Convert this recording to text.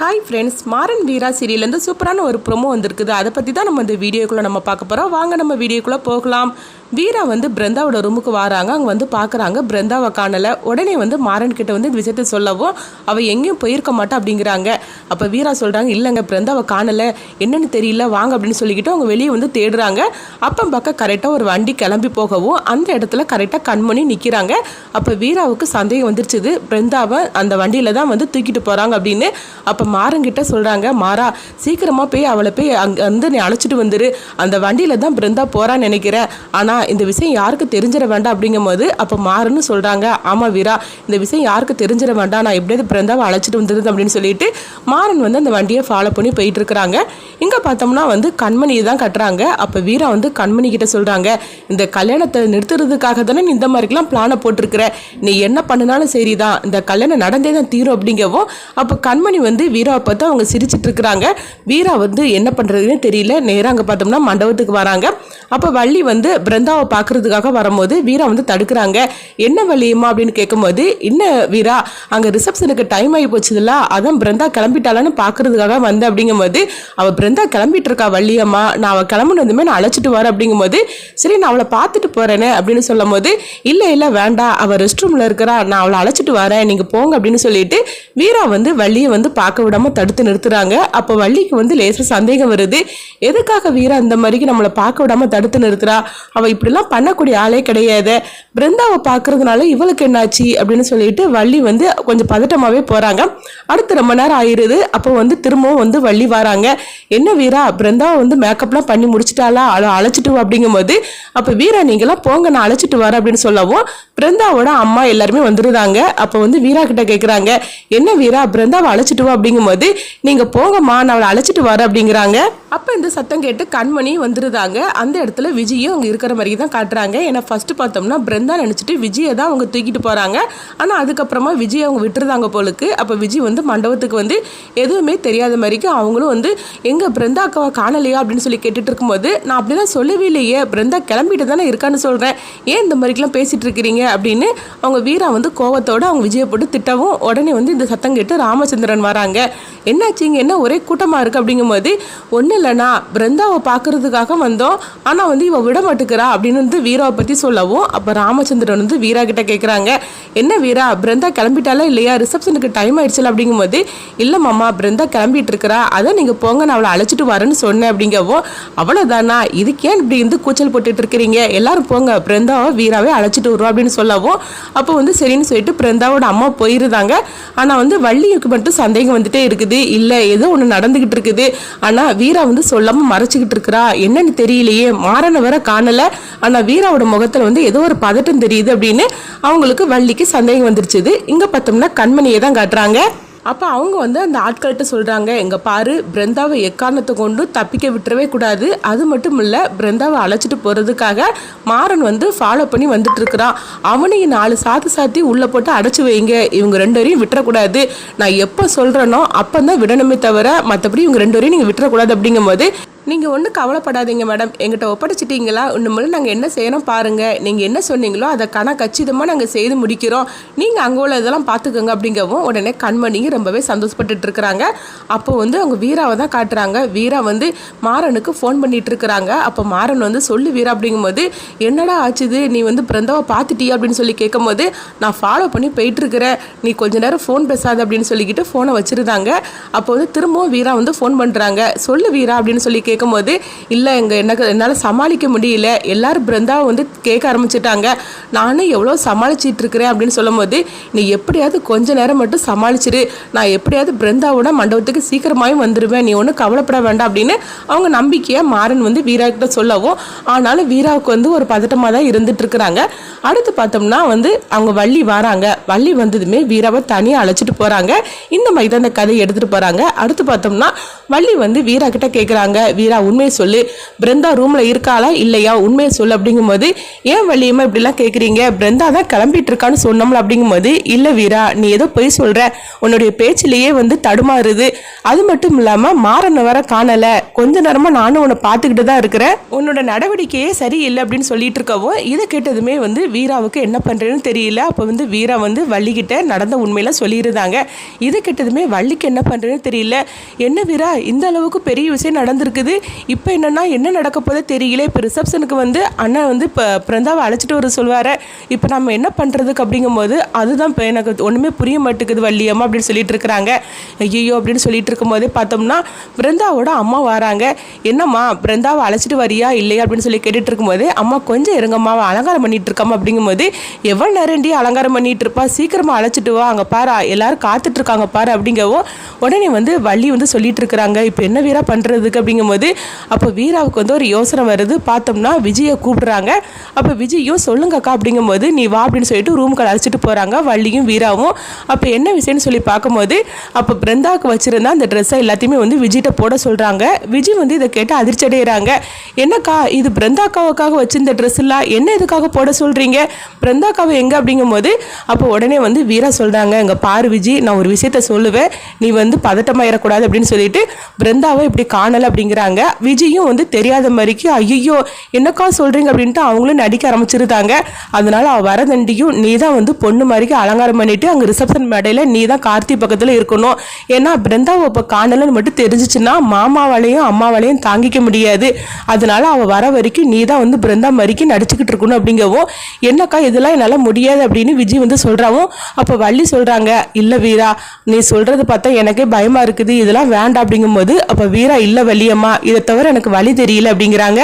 Hi friends Maran Veera சீரியல்லேருந்து சூப்பரான ஒரு ப்ரோமோ வந்திருக்குது. அதை பற்றி தான் நம்ம இந்த வீடியோக்குள்ளே நம்ம பார்க்க போகிறோம் வாங்க நம்ம வீடியோக்குள்ளே போகலாம். வீரா வந்து பிருந்தாவோட ரூமுக்கு வராங்க. அங்கே வந்து பார்க்குறாங்க. பிருந்தாவை காணலை. உடனே வந்து மாறன் கிட்ட வந்து இந்த விஷயத்த சொல்லவும் அவள் எங்கேயும் போயிருக்க மாட்டா அப்படிங்கிறாங்க. அப்போ வீரா சொல்கிறாங்க இல்லைங்க பிருந்தாவை காணலை. என்னென்னு தெரியல வாங்க அப்படின்னு சொல்லிக்கிட்டு அவங்க வெளியே வந்து தேடுறாங்க. அப்போ பக்கம் கரெக்டாக ஒரு வண்டி கிளம்பி போகவும் அந்த இடத்துல கரெக்டாக கண்மணி நிற்கிறாங்க அப்போ வீராவுக்கு சந்தேகம் வந்துருச்சுது. பிருந்தாவை அந்த வண்டியில் தான் வந்து தூக்கிட்டு போகிறாங்க அப்படின்னு அப்போ மாறங்கிட்ட சொல்கிறாங்க மாறா சீக்கிரமாக போய் அவளை போய் அங்கே வந்து நீ அழைச்சிட்டு வந்துரு. அந்த வண்டியில் தான் பிருந்தா போகிறான்னு நினைக்கிறேன் ஆனால் இந்த விஷயம் யாருக்கு தெரிஞ்சிட வேண்டாம். அப்படிங்கும்போது அப்போ மாறுன்னு சொல்கிறாங்க ஆமாம் வீரா இந்த விஷயம் யாருக்கு தெரிஞ்சிட வேண்டாம். நான் எப்படியாவது பிருந்தாவை அழைச்சிட்டு வந்துருது அப்படின்னு சொல்லிட்டு மாறன் வந்து அந்த வண்டியை ஃபாலோ பண்ணி போயிட்டு இருக்கிறாங்க இங்கே பார்த்தோம்னா வந்து கண்மணியை தான் கட்டுறாங்க. அப்போ வீரா வந்து கண்மணி கிட்ட சொல்கிறாங்க இந்த கல்யாணத்தை நிறுத்துறதுக்காக தானே நீ இந்த மாதிரிக்கெல்லாம் பிளானை போட்டிருக்கிற? நீ என்ன பண்ணினாலும் சரிதான். இந்த கல்யாணம் நடந்தே தான் தீரும் அப்படிங்கவும் அப்போ கண்மணி வந்து வீராவை பார்த்து அவங்க சிரிச்சிட்டு இருக்கிறாங்க வீரா வந்து என்ன பண்ணுறதுன்னு தெரியல. நேராக அங்கே பார்த்தோம்னா மண்டபத்துக்கு வராங்க. அப்போ வள்ளி வந்து பிருந்தாவை பார்க்கறதுக்காக வரும்போது வீரா வந்து தடுக்கிறாங்க. என்ன வழியுமா அப்படின்னு கேட்கும்போது என்ன வீரா அங்கே ரிசப்ஷனுக்கு டைம் ஆகி போச்சுதுல அதான் பிருந்தா கிளம்பிட்டாளான்னு பார்க்கறதுக்காக வந்தேன் அப்படிங்கும்போது அவள் பிருந்தா கிளம்பிட்டு இருக்கா வள்ளியம்மா. நான் அவள் கிளம்புனதுமே நான் அழைச்சிட்டு வரேன் அப்படிங்கும்போது சரி நான் அவளை பார்த்துட்டு போகிறேனே அப்படின்னு சொல்லும் போது இல்லை இல்லை வேண்டாம். அவள் ரெஸ்ட் ரூமில் இருக்கிறா. நான் அவளை அழைச்சிட்டு வரேன். நீங்கள் போங்க அப்படின்னு சொல்லிட்டு வீரா வந்து வள்ளியை வந்து பார்க்க விடாமல் தடுத்து நிறுத்துறாங்க. அப்போ வள்ளிக்கு வந்து லேசாக சந்தேகம் வருது. எதுக்காக வீரா இந்த மாதிரிக்கு நம்மளை பார்க்க விடாமல் தடுத்து நிறுத்துறா? அவள் இப்படிலாம் பண்ணக்கூடிய ஆளே கிடையாது. பிருந்தாவை பார்க்கறதுனால இவளுக்கு என்னாச்சு? அப்படின்னு சொல்லிட்டு வள்ளி வந்து கொஞ்சம் பதட்டமாகவே போகிறாங்க அடுத்து ரொம்ப நேரம் ஆயிடுது அப்போ வந்து திரும்பவும் வந்து வள்ளி வராங்க. என்ன வீரா பிருந்தா வந்து மேக்கப்லாம் பண்ணி முடிச்சிட்டாலா அழ அழைச்சிட்டு அப்படிங்கும்போது அப்போ வீரா நீங்களாம் போங்க நான் அழைச்சிட்டு வரேன் அப்படின்னு சொல்லவும் பிருந்தாவோட அம்மா எல்லாருமே வந்துருந்தாங்க அப்போ வந்து வீரா கிட்ட கேட்குறாங்க என்ன வீரா பிருந்தாவை அழைச்சிட்டு வா அப்படிங்கும்போது நீங்கள் போங்கம்மா நான் அவளை அழைச்சிட்டு வர அப்படிங்கிறாங்க. அப்போ இந்த சத்தம் கேட்டு கண்மணி வந்துருந்தாங்க அந்த இடத்துல விஜயும் அங்கே இருக்கிற மாதிரி தான் காட்டுறாங்க. ஏன்னா ஃபர்ஸ்ட் பார்த்தோம்னா பிருந்தா நினச்சிட்டு விஜயை தான் அவங்க தூக்கிட்டு போகிறாங்க ஆனால் அதுக்கப்புறமா விஜய் அவங்க விட்டுருந்தாங்க போலுக்கு. அப்போ விஜய் வந்து மண்டபத்துக்கு வந்து எதுவுமே தெரியாத மாதிரிக்கு அவங்களும் வந்து எங்கே பிருந்தா அக்காவை காணலையா? அப்படின்னு சொல்லி கேட்டுட்டு இருக்கும்போது நான் அப்படிலாம் சொல்லவே இல்லையே. பிருந்தா கிளம்பிட்டு தானே இருக்கான்னு சொல்கிறேன் ஏன் இந்த மாதிரிக்கெலாம் பேசிகிட்டு இருக்கிறீங்க? அப்படின்னு அவங்க வீரா வந்து கோவத்தோடு அவங்க விஜயை போட்டு திட்டவும் உடனே வந்து இந்த சத்தம் கேட்டு ராமச்சந்திரன் வராங்க. என்னாச்சுங்க என்ன ஒரே கூட்டமாக இருக்குது அப்படிங்கும்போது ஒன்றும் இல்லைண்ணா பிருந்தாவை பார்க்கறதுக்காக வந்தோம். ஆனால் வந்து இவள் விட மாட்டுக்கிறா அப்படின்னு வந்து வீராவை பற்றி சொல்லவும் அப்போ ராமச்சந்திரன் வந்து வீரா கிட்ட கேட்குறாங்க என்ன வீரா பிருந்தா கிளம்பிட்டாலா இல்லையா? ரிசப்ஷனுக்கு டைம் ஆயிடுச்சுல அப்படிங்கும்போது இல்லை மாமா பிருந்தா கிளம்பிட்டு இருக்கிறா. அதான் நீங்கள் போங்க நான் அவளை அழைச்சிட்டு வரேன்னு சொன்னேன் அப்படிங்கவும் அவ்வளோதானா இதுக்கே இப்படி இருந்து கூச்சல் போட்டுட்டு இருக்கிறீங்க? எல்லாரும் போங்க பிருந்தாவை வீராவே அழைச்சிட்டு வருவா அப்படின்னு சொல்லவும் அப்போ வந்து சரின்னு சொல்லிட்டு பிருந்தாவோட அம்மா போயிருந்தாங்க. ஆனால் வந்து வள்ளிக்கு மட்டும் சந்தேகம் வந்துட்டே இருக்குது. இல்லை ஏதோ ஒன்று நடந்துக்கிட்டு இருக்குது. ஆனால் வீரா வந்து சொல்லாமல் மறைச்சிக்கிட்டு இருக்கிறா. என்னன்னு தெரியலையே. மாறனை வர காணலை. ஆனால் வீராவோட முகத்தில் வந்து ஏதோ ஒரு பதட்டம் தெரியுது அப்படின்னு அவங்களுக்கு வள்ளிக்கு சந்தேகம் வந்துருச்சுது. இங்கே பார்த்தோம்னா கண்மணியை தான் காட்டுறாங்க. அப்போ அவங்க வந்து அந்த ஆட்கள்கிட்ட சொல்கிறாங்க எங்கள் பாரு பிருந்தாவை எக்காரணத்தை கொண்டு தப்பிக்க விட்டுறவே கூடாது. அது மட்டும் இல்லை பிருந்தாவை அழைச்சிட்டு போகிறதுக்காக மாறன் வந்து ஃபாலோ பண்ணி வந்துட்டுருக்கிறான் அவனையும் நாலு சாத்து சாத்தி உள்ளே போட்டு அடைச்சி வைங்க. இவங்க ரெண்டு வரையும் விட்டுறக்கூடாது. நான் எப்போ சொல்கிறேனோ அப்போ தான் விடணுமே தவிர மற்றபடி இவங்க ரெண்டு வரையும் நீங்கள் விட்டுறக்கூடாது. அப்படிங்கும்போது நீங்கள் ஒன்றும் கவலைப்படாதீங்க மேடம். எங்கிட்ட ஒப்படைச்சிட்டீங்களா? இன்னும் நாங்கள் என்ன செய்யணும் பாருங்கள் நீங்கள் என்ன சொன்னீங்களோ அதை கண கச்சிதமாக நாங்கள் செய்து முடிக்கிறோம். நீங்கள் அங்கே உள்ள இதெல்லாம் பார்த்துக்கோங்க அப்படிங்கவும் உடனே கண்மணியும் ரொம்பவே சந்தோஷப்பட்டுட்டு இருக்கிறாங்க. அப்போ வந்து அவங்க வீராவை தான் காட்டுறாங்க. வீரா வந்து மாறனுக்கு ஃபோன் பண்ணிட்டு இருக்கிறாங்க. அப்போ மாறன் வந்து சொல்லு வீரா அப்படிங்கும்போது என்னடா ஆச்சுது? நீ வந்து பிறந்தவா பார்த்துட்டியா? அப்படின்னு சொல்லி கேட்கும்போது நான் ஃபாலோ பண்ணி போயிட்டு இருக்கிறேன் நீ கொஞ்ச நேரம் ஃபோன் பேசாத அப்படின்னு சொல்லிக்கிட்டு ஃபோனை வச்சிருந்தாங்க. அப்போ வந்து திரும்பவும் வீரா வந்து ஃபோன் பண்ணுறாங்க சொல்லு வீரா அப்படின்னு சொல்லி கேட்கும்போது இல்லை எங்கள் எனக்கு என்னால் சமாளிக்க முடியல. எல்லாரும் பிருந்தாவை வந்து கேட்க ஆரம்பிச்சிட்டாங்க. நானும் எவ்வளோ சமாளிச்சிட்டு இருக்கிறேன் அப்படின்னு சொல்லும்போது நீ எப்படியாவது கொஞ்ச நேரம் மட்டும் சமாளிச்சிரு. நான் எப்படியாவது பிருந்தாவோட மண்டபத்துக்கு சீக்கிரமாகவும் வந்துடுவேன் நீ ஒன்றும் கவலைப்பட வேண்டாம் அப்படின்னு அவங்க நம்பிக்கையாக மாறன் வந்து வீரா கிட்ட சொல்லவும் ஆனாலும் வீராவுக்கு வந்து ஒரு பதட்டமாக தான் இருந்துட்டு இருக்கிறாங்க. அடுத்து பார்த்தோம்னா வந்து அவங்க வள்ளி வராங்க. வள்ளி வந்ததுமே வீராவை தனியாக அழைச்சிட்டு போகிறாங்க இந்த மாதிரி தான் இந்த கதையை எடுத்துகிட்டு போகிறாங்க அடுத்து பார்த்தோம்னா வள்ளி வந்து வீரா கிட்ட கேட்குறாங்க வீரா உண்மையை சொல்லு. பிருந்தா ரூமில் இருக்காளா? இல்லையா? உண்மையை சொல்லு அப்படிங்கும்போது ஏன் வழியுமா இப்படிலாம் கேட்குறீங்க பிருந்தா தான் கிளம்பிட்டு இருக்கான்னு சொன்னோம்ல அப்படிங்கும்போது இல்லை வீரா நீ ஏதோ பொய் சொல்கிற உன்னுடைய பேச்சிலேயே வந்து தடுமாறுது. அது மட்டும் இல்லாமல் மாறன வர காணலை. கொஞ்ச நேரமாக நானும் உன்னை பார்த்துக்கிட்டு தான் இருக்கிறேன். உன்னோட நடவடிக்கையே சரியில்லை அப்படின்னு சொல்லிட்டு இருக்கவும் இதை கேட்டதுமே வந்து வீராவுக்கு என்ன பண்ணுறேன்னு தெரியல. அப்போ வந்து வீரா வந்து வள்ளிக்கிட்ட நடந்த உண்மையெல்லாம் சொல்லியிருந்தாங்க. இதை கேட்டதுமே வள்ளிக்கு என்ன பண்ணுறேன்னு தெரியல. என்ன வீரா இந்த அளவுக்கு பெரிய விஷயம் நடந்திருக்குது. இப்போ என்னன்னா என்ன நடக்க போதோ தெரியல. இப்போ ரிசப்ஷனுக்கு வந்து அண்ணன் வந்து இப்போ பிறந்தாவை அழைச்சிட்டு வர சொல்வார். இப்போ நம்ம என்ன பண்ணுறதுக்கு அப்படிங்கும்போது அதுதான் இப்போ எனக்கு ஒன்றுமே புரிய மாட்டேங்குது வள்ளியம்மா அப்படின்னு சொல்லிட்டு இருக்கிறாங்க. ஐயோ அப்படின்னு சொல்லிட்டு இருக்கும்போதே பார்த்தோம்னா பிருந்தாவோட அம்மா வராங்க. என்னம்மா பிருந்தாவை அழைச்சிட்டு வரியா இல்லையா அப்படின்னு சொல்லி கேட்டுட்டு இருக்கும்போது அம்மா கொஞ்சம் இருங்கம்மா அலங்காரம் பண்ணிட்டு இருக்காம அப்படிங்கும்போது எவ்வளோ நேரண்டி அலங்காரம் பண்ணிட்டு இருப்பா? சீக்கிரமாக அழைச்சிட்டு வா அங்கே பாரு எல்லாரும் காத்துட்டு இருக்காங்க பாரு அப்படிங்கவும் உடனே வந்து வள்ளி வந்து சொல்லிட்டு இருக்கிறாங்க. இப்போ என்ன வீரா பண்ணுறதுக்கு அப்படிங்கும்போது அப்போ வீராவுக்கு வந்து ஒரு யோசனை வருது. பார்த்தோம்னா விஜயை கூப்பிடுறாங்க. அப்போ விஜயும் சொல்லுங்கக்கா அப்படிங்கும்போது நீ வா அப்படின்னு சொல்லிட்டு ரூமுக்கு அழைச்சிட்டு போகிறாங்க வள்ளியும் வீராவும். அப்போ என்ன விஷயம்னு சொல்லி பார்க்கும்போது அப்போ பிருந்தாவுக்கு வச்சுருந்தா அந்த ட்ரெஸ்ஸை எல்லாத்தையுமே வந்து விஜய்கிட்ட போட சொல்கிறாங்க விஜய் வந்து இதை கேட்டு அதிர்ச்சி அடைகிறாங்க என்னக்கா இது பிருந்தாக்காவுக்காக வச்சிருந்த ட்ரெஸ் எல்லாம் என்ன இதுக்காக போட சொல்கிறீங்க பிருந்தாக்காவை எங்கே? அப்படிங்கும்போது அப்போ உடனே வந்து வீரா சொல்கிறாங்க எங்கள் பாரு விஜய் நான் ஒரு விஷயத்த சொல்லுவேன். நீ வந்து பதட்டமாயிடக்கூடாது அப்படின்னு சொல்லிட்டு பிருந்தாவை இப்படி காணல அப்படிங்கிறாங்க விஜயும் வந்து தெரியாத மாதிரிக்கு ஐயோ என்னக்கா சொல்கிறீங்க அப்படின்ட்டு அவங்களும் நடிக்க ஆரம்பிச்சிருந்தாங்க. அதனால அவள் வரதண்டியும் நீ தான் வந்து பொண்ணு மாதிரிக்கு அலங்காரம் பண்ணிட்டு அங்கே ரிசப்ஷன் மேடையில் நீ தான் கார்த்தி பக்கத்தில் இருக்கணும். ஏன்னா பிருந்தாவை இப்போ காணலன்னு மட்டும் தெரிஞ்சிச்சுன்னா மாமாவாலையும் அம்மாவாலையும் தாங்கிக்க முடியாது. அதனால அவள் வர வரைக்கும் நீ தான் வந்து பிருந்தா மாதிரிக்கு நடிச்சுக்கிட்டு இருக்கணும் அப்படிங்கவும் என்னக்கா இதெல்லாம் என்னால் முடியாது அப்படின்னு விஜய் வந்து சொல்கிறாவும் அப்போ வள்ளி சொல்கிறாங்க இல்லை வீரா நீ சொல்கிறது பார்த்தா எனக்கே பயமாக இருக்குது இதெல்லாம் வேண்டாம் அப்படிங்கும்போது அப்போ வீரா இல்லை வள்ளியம்மா இதை தவிர எனக்கு வழி தெரியல அப்படிங்கிறாங்க.